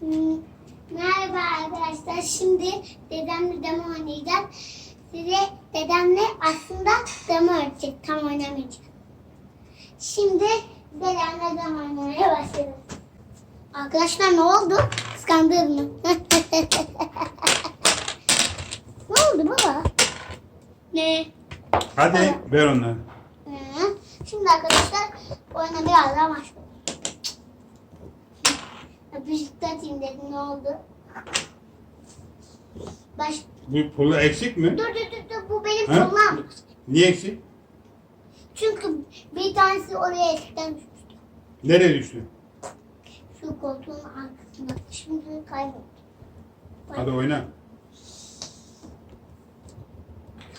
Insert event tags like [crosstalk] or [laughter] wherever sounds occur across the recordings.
Merhaba arkadaşlar. Şimdi dedemle demo oynayacağız. Size dedemle aslında demo öğretecek. Tam oynamayacak. Şimdi dedemle demo oynamaya başlayalım. Arkadaşlar ne oldu? Kıskandınız mı? [laughs] ne oldu baba? Ne? Hadi ver onları. Şimdi arkadaşlar oyuna biraz daha başlayalım. Öpücükte atayım dedim ne oldu? Baş... Bu pulu eksik mi? Dur dur dur dur bu benim Ha? kulağım. Niye eksik? Çünkü bir tanesi oraya eskiden düşmüştü. Nereye düştü? Şu koltuğun arkasında. Şimdi kayboldu. Hadi oyna.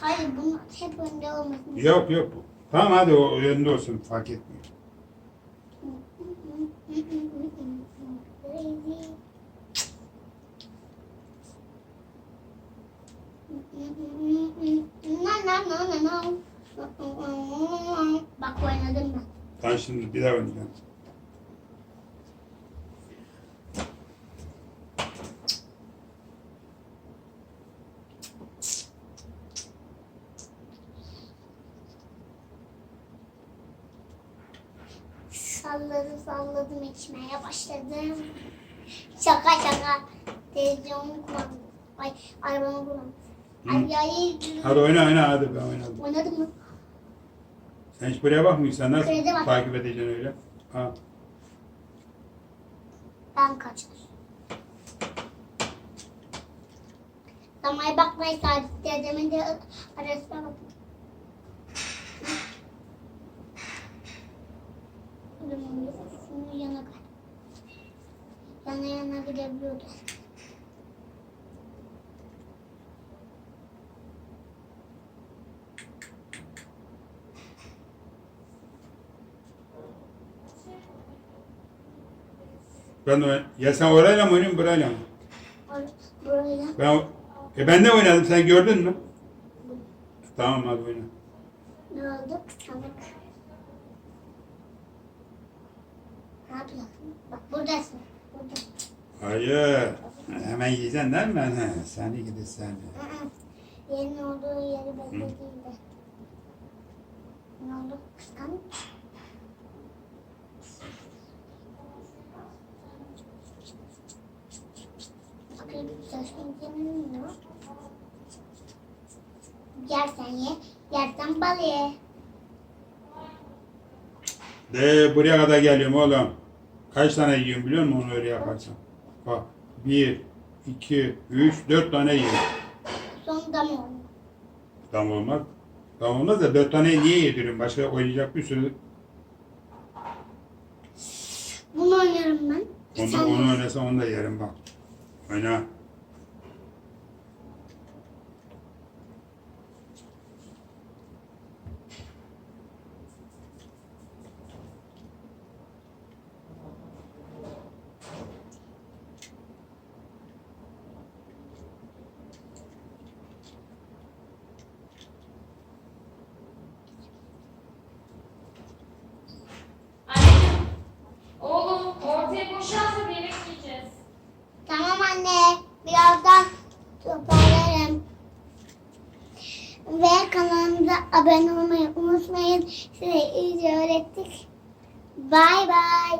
Hayır bunun hep önde olmasın. Yok yok. Tamam hadi o önünde olsun fark etmiyor. Bak oynadım ben. Tamam şimdi bir daha oynayacağım. Salladım salladım içmeye başladım. Şaka şaka. Televizyonu kullandım. Ay arabamı kullandım. Ay ay. Hadi oyna oyna hadi ben oynadım. Oynadın mı? Sen hiç buraya bakmıyorsun. Sen nasıl Kredi bak. takip edeceksin öyle? Ha. Ben kaçar. Zamaya bakmayın sadece dedemin de arasına bakın. Yana yana gidebiliyordu. Ben de ya sen orayla mı oynuyorsun burayla mı? Buraya. Ben e ben de oynadım sen gördün mü? Tamam hadi oyna. Ne oldu? Kıskandık. Ne yapıyorsun? Bak buradasın. Burada. Hayır. Hemen yiyeceksin değil mi? He, seni gidi seni. Aa, Yerin olduğu yeri belli değildi. Ne oldu? Kıskandık. Yersen ye, yersen bal ye. De buraya kadar geliyorum oğlum. Kaç tane yiyorum biliyor musun onu öyle yaparsan? Bak. Bir, iki, üç, dört tane yiyorum. Sonunda mı oldu? Tam olmaz. Tam olmaz da dört tane niye yediriyorum? Başka oynayacak bir sürü. Bunu oynarım ben. Onu, Sen onu de- oynasa onu da yerim bak. Oyna. Anne. Birazdan toparlarım. Ve kanalımıza abone olmayı unutmayın. Size iyice öğrettik. Bay bay.